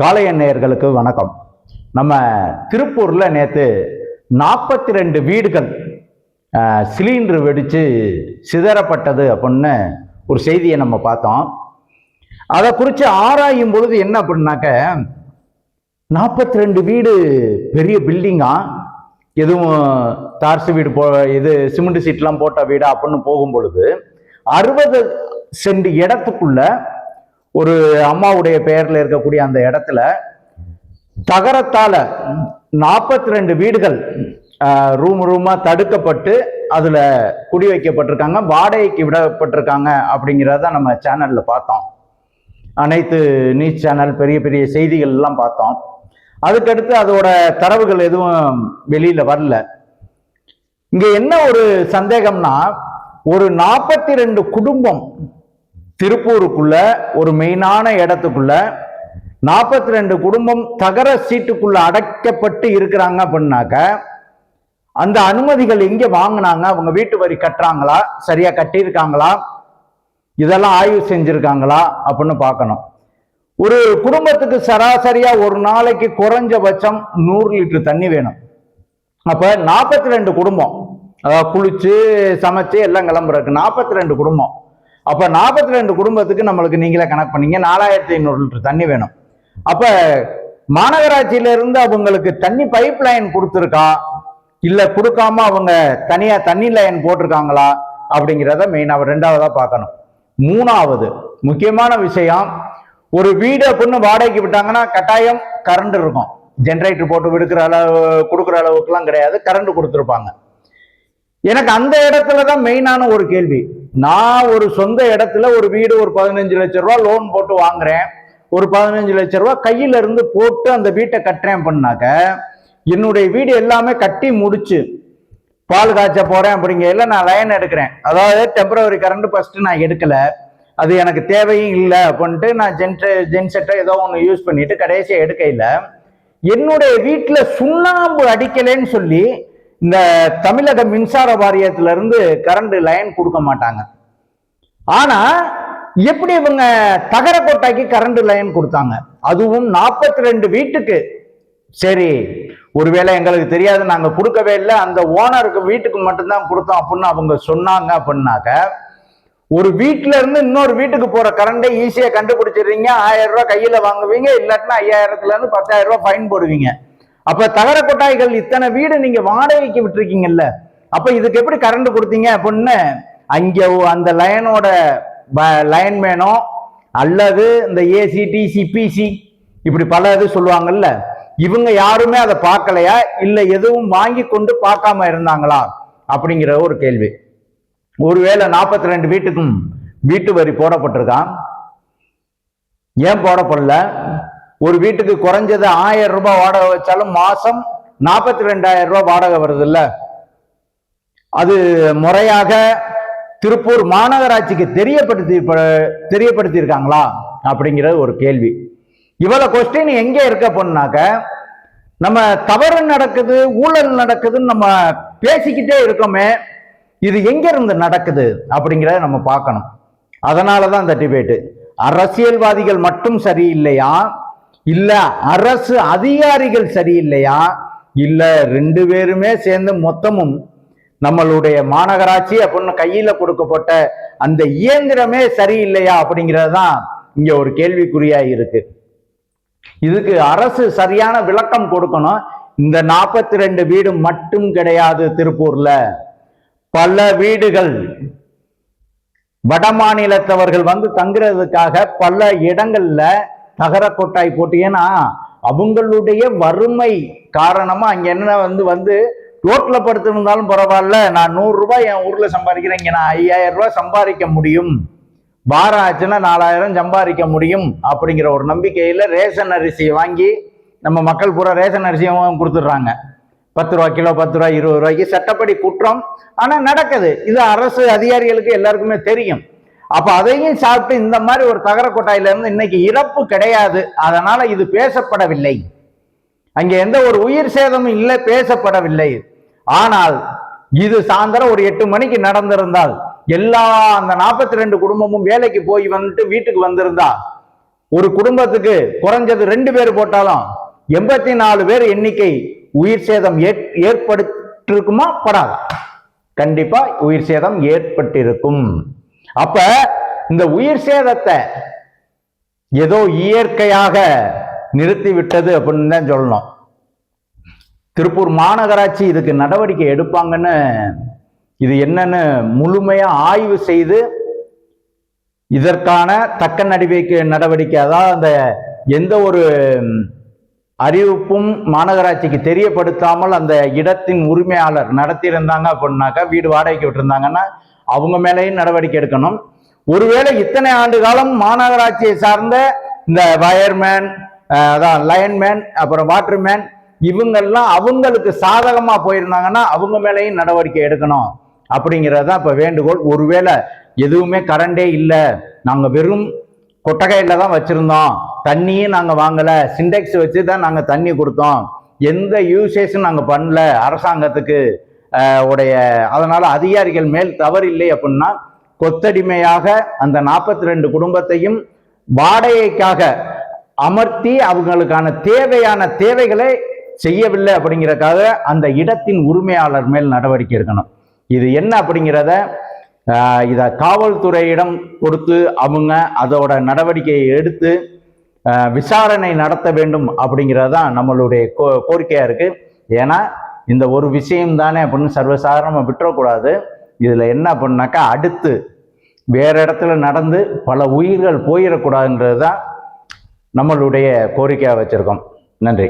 காளைய நேயர்களுக்கு வணக்கம். நம்ம திருப்பூரில் நேற்று நாற்பத்தி ரெண்டு வீடுகள் சிலிண்டர் வெடித்து சிதறப்பட்டது அப்படின்னு ஒரு செய்தியை நம்ம பார்த்தோம். அதை குறித்து ஆராயும் பொழுது என்ன அப்படின்னாக்க நாற்பத்தி ரெண்டு வீடு பெரிய பில்டிங்கா? எதுவும் தார்சு வீடு போ இது சிமெண்ட் சீட்லாம் போட்ட வீடா? அப்படின்னு போகும் பொழுது அறுபது சென்ட் இடத்துக்குள்ள ஒரு அம்மாவுடைய பெயரில் இருக்கக்கூடிய அந்த இடத்துல தகரத்தால நாற்பத்தி ரெண்டு வீடுகள் ரூம் ரூமா தடுக்கப்பட்டு அதுல குடி வைக்கப்பட்டிருக்காங்க வாடகைக்கு விடப்பட்டிருக்காங்க அப்படிங்கிறத நம்ம சேனல்ல பார்த்தோம். அனைத்து நியூஸ் சேனல் பெரிய பெரிய செய்திகள் எல்லாம் பார்த்தோம். அதுக்கடுத்து அதோட தரவுகள் எதுவும் வெளியில வரல. இங்க என்ன ஒரு சந்தேகம்னா ஒரு நாற்பத்தி ரெண்டு குடும்பம் திருப்பூருக்குள்ள ஒரு மெயினான இடத்துக்குள்ள நாற்பத்தி ரெண்டு குடும்பம் தகர சீட்டுக்குள்ள அடைக்கப்பட்டு இருக்கிறாங்க அப்படின்னாக்க அந்த அனுமதிகள் எங்க வாங்கினாங்க? அவங்க வீட்டு வரி கட்டுறாங்களா? சரியா கட்டியிருக்காங்களா? இதெல்லாம் ஆய்வு செஞ்சிருக்காங்களா? அப்படின்னு பார்க்கணும். ஒரு குடும்பத்துக்கு சராசரியா ஒரு நாளைக்கு குறைஞ்சபட்சம் நூறு லிட்டர் தண்ணி வேணும். அப்ப நாற்பத்தி ரெண்டு குடும்பம் அதாவது குளிச்சு சமைச்சு எல்லாம் கிளம்புறதுக்கு நாற்பத்தி ரெண்டு குடும்பம். அப்ப நாற்பத்தி ரெண்டு குடும்பத்துக்கு நம்மளுக்கு நீங்களே கணக்கு பண்ணீங்க. நாலாயிரத்தி ஐநூறு லிட்டர் தண்ணி வேணும். அப்ப மாநகராட்சியில இருந்து அவங்களுக்கு தண்ணி பைப் லைன் கொடுத்துருக்கா? இல்ல கொடுக்காம அவங்க தனியா தண்ணி லைன் போட்டிருக்காங்களா? அப்படிங்கிறத மெயினாக ரெண்டாவதா பார்க்கணும். மூணாவது முக்கியமான விஷயம் ஒரு வீடு அப்படின்னு வாடகைக்கு விட்டாங்கன்னா கட்டாயம் கரண்ட் இருக்கும். ஜென்ரேட்டர் போட்டு விடுக்கிற அளவு கொடுக்குற அளவுக்குலாம் கிடையாது. கரண்ட் கொடுத்துருப்பாங்க. எனக்கு அந்த இடத்துல தான் மெயினான ஒரு கேள்வி. நான் ஒரு சொந்த இடத்துல ஒரு வீடு ஒரு பதினஞ்சு லட்ச ரூபா லோன் போட்டு வாங்குறேன். ஒரு பதினஞ்சு லட்ச ரூபா கையில இருந்து போட்டு அந்த வீட்டை கட்டுறேன் பண்ணாக்க என்னுடைய வீடு எல்லாமே கட்டி முடிச்சு பால் காய்ச்ச போறேன் அப்படிங்கிறதுல நான் லைன் எடுக்கிறேன். அதாவது டெம்பரவரி கரண்ட் ஃபர்ஸ்ட் நான் எடுக்கல. அது எனக்கு தேவையும் இல்லை அப்படின்ட்டு நான் ஜென்ட் ஜென்செட்டை ஏதோ ஒன்று யூஸ் பண்ணிட்டு கடைசியாக எடுக்கையில் என்னுடைய வீட்டில் சுண்ணாம்பு அடிக்கலைன்னு சொல்லி இந்த தமிழக மின்சார வாரியத்துல இருந்து கரண்ட் லைன் கொடுக்க மாட்டாங்க. ஆனா எப்படி இவங்க தகரக்கோட்டைக்கு கரண்ட் லைன் கொடுத்தாங்க? அதுவும் நாற்பத்தி ரெண்டு வீட்டுக்கு. சரி ஒருவேளை எங்களுக்கு தெரியாது நாங்க கொடுக்கவே இல்லை. அந்த ஓனருக்கு வீட்டுக்கு மட்டும்தான் கொடுத்தோம் அப்படின்னு அவங்க சொன்னாங்க அப்படின்னாக்க ஒரு வீட்டுல இருந்து இன்னொரு வீட்டுக்கு போற கரண்டை ஈஸியா கண்டுபிடிச்சிடுறீங்க. ஆயிரம் ரூபாய் கையில வாங்குவீங்க. இல்லாட்டினா ஐயாயிரத்துல இருந்து பத்தாயிரம் ரூபாய் ஃபைன் போடுவீங்க. அப்ப தகர கொட்டாய்கள் இத்தனை வீடு நீங்க வாடகைக்கு விட்டுருக்கீங்கல்ல. அப்ப இதுக்கு எப்படி கரண்ட் கொடுத்தீங்க? அப்படின்னு அங்க அந்த லைனோட லைன்மேனோ அல்லது இந்த ஏசி டிசி பிசி இப்படி பல இது சொல்லுவாங்கல்ல. இவங்க யாருமே அதை பார்க்கலையா? இல்ல எதுவும் வாங்கி கொண்டு பார்க்காம இருந்தாங்களா? அப்படிங்கிற ஒரு கேள்வி. ஒருவேளை நாற்பத்தி ரெண்டு வீட்டுக்கும் வீட்டு வரி போடப்பட்டிருக்கான் ஏன் போடப்படல? ஒரு வீட்டுக்கு குறைஞ்சது ஆயிரம் ரூபாய் வாடகை வச்சாலும் மாசம் நாற்பத்தி ரெண்டாயிரம் ரூபாய் வாடகை வருது இல்ல அது முறையாக திருப்பூர் மாநகராட்சிக்கு தெரியப்படுத்தி தெரியப்படுத்தி இருக்காங்களா அப்படிங்கிறது ஒரு கேள்வி. இவ்வளவு கொஸ்டின் எங்க இருக்க போனாக்க நம்ம தவறு நடக்குது ஊழல் நடக்குதுன்னு நம்ம பேசிக்கிட்டே இருக்கோமே இது எங்க இருந்து நடக்குது அப்படிங்கிறத நம்ம பார்க்கணும். அதனாலதான் இந்த டிபேட்டு அரசியல்வாதிகள் மட்டும் சரியில்லையா? இல்ல அரசு அதிகாரிகள் சரியில்லையா? இல்ல ரெண்டு பேருமே சேர்ந்து மொத்தமும் நம்மளுடைய மாநகராட்சி அப்படின்னு கையில கொடுக்கப்பட்ட அந்த இயந்திரமே சரியில்லையா அப்படிங்கறதுதான் இங்க ஒரு கேள்விக்குறியா இருக்கு. இதுக்கு அரசு சரியான விளக்கம் கொடுக்கணும். இந்த நாற்பத்தி ரெண்டு வீடு மட்டும் கிடையாது திருப்பூர்ல. பல வீடுகள் வட மாநிலத்தவர்கள் வந்து தங்குறதுக்காக பல இடங்கள்ல தகர கொட்டாய் போட்டு ஏன்னா அவங்களுடைய வறுமை காரணமா அங்க என்ன வந்து வந்து ரோட்ல படுத்திருந்தாலும் பரவாயில்ல. நான் நூறு ரூபாய் என் ஊர்ல சம்பாதிக்கிறேன் இங்க நான் ஐயாயிரம் ரூபாய் சம்பாதிக்க முடியும். வாரம் ஆச்சுன்னா நாலாயிரம் சம்பாதிக்க முடியும் அப்படிங்கிற ஒரு நம்பிக்கையில ரேஷன் அரிசியை வாங்கி நம்ம மக்கள் பூரா ரேஷன் அரிசியும் கொடுத்துட்றாங்க. பத்து ரூபா கிலோ பத்து ரூபா இருபது ரூபாய்க்கு சட்டப்படி குற்றம். ஆனா நடக்குது. இது அரசு அதிகாரிகளுக்கு எல்லாருக்குமே தெரியும். அப்ப அதையும் சாப்பிட்டு இந்த மாதிரி ஒரு தகர கொட்டாயில இருந்து இன்னைக்கு இறப்பு கிடையாது. அதனால இது பேசப்படவில்லை. அங்கே எந்த ஒரு உயிர் சேதமும் இல்லை பேசப்படவில்லை. ஆனால் இது சாயந்தரம் ஒரு எட்டு மணிக்கு நடந்திருந்தால் எல்லா அந்த நாற்பத்தி ரெண்டு குடும்பமும் வேலைக்கு போய் வந்துட்டு வீட்டுக்கு வந்திருந்தா. ஒரு குடும்பத்துக்கு குறைஞ்சது ரெண்டு பேர் போட்டாலும் எண்பத்தி நாலு பேர் எண்ணிக்கை உயிர் சேதம் ஏற்- ஏற்பட்டிருக்குமா? படாதா. கண்டிப்பா உயிர் சேதம் ஏற்பட்டிருக்கும். அப்ப இந்த உயிர் சேதத்தை ஏதோ இயற்கையாக நிறுத்தி விட்டது அப்படின்னு தான் சொல்லணும். திருப்பூர் மாநகராட்சி இதுக்கு நடவடிக்கை எடுப்பாங்கன்னு இது என்னன்னு முழுமையா ஆய்வு செய்து இதற்கான தக்க நடவடிக்கை நடவடிக்கை அதாவது அந்த எந்த ஒரு அறிவிப்பும் மாநகராட்சிக்கு தெரியப்படுத்தாமல் அந்த இடத்தின் உரிமையாளர் நடத்தியிருந்தாங்க அப்படின்னாக்கா வீடு வாடகைக்கு விட்டுருந்தாங்கன்னா அவங்க மேலேயும் நடவடிக்கை எடுக்கணும். ஒருவேளை இத்தனை ஆண்டு காலம் மாநகராட்சியை சார்ந்த இந்த வயர்மேன் அதான் லைன்மேன் அப்புறம் வாட்டர்மேன் இவங்கெல்லாம் அவங்களுக்கு சாதகமாக போயிருந்தாங்கன்னா அவங்க மேலேயும் நடவடிக்கை எடுக்கணும். அப்படிங்கிறது தான் இப்போ வேண்டுகோள். ஒருவேளை எதுவுமே கரண்டே இல்லை. நாங்கள் வெறும் கொட்டகையில் தான் வச்சுருந்தோம். தண்ணியும் நாங்கள் வாங்கலை. சிண்டெக்ஸ் வச்சு தான் நாங்கள் தண்ணி கொடுத்தோம். எந்த யூசேஸும் நாங்கள் பண்ணல அரசாங்கத்துக்கு. உடைய அதனால் அதிகாரிகள் மேல் தவறு இல்லை அப்படின்னா கொத்தடிமையாக அந்த நாற்பத்தி ரெண்டு குடும்பத்தையும் வாடகைக்காக அமர்த்தி அவங்களுக்கான தேவையான தேவைகளை செய்யவில்லை அப்படிங்கிறக்காக அந்த இடத்தின் உரிமையாளர் மேல் நடவடிக்கை எடுக்கணும். இது என்ன அப்படிங்கிறத இதை காவல்துறையிடம் கொடுத்து அவங்க அதோட நடவடிக்கையை எடுத்து விசாரணை நடத்த வேண்டும் அப்படிங்கிறது தான் நம்மளுடைய கோ கோரிக்கையாக இருக்குது ஏன்னா இந்த ஒரு விஷயம் தானே அப்படின்னு சர்வசாதாரணமாக விட்டுறக்கூடாது. இதில் என்ன பண்ணாக்கா அடுத்து வேறு இடத்துல நடந்து பல உயிர்கள் போயிடக்கூடாதுன்றது தான் நம்மளுடைய கோரிக்கையாக வச்சுருக்கோம். நன்றி.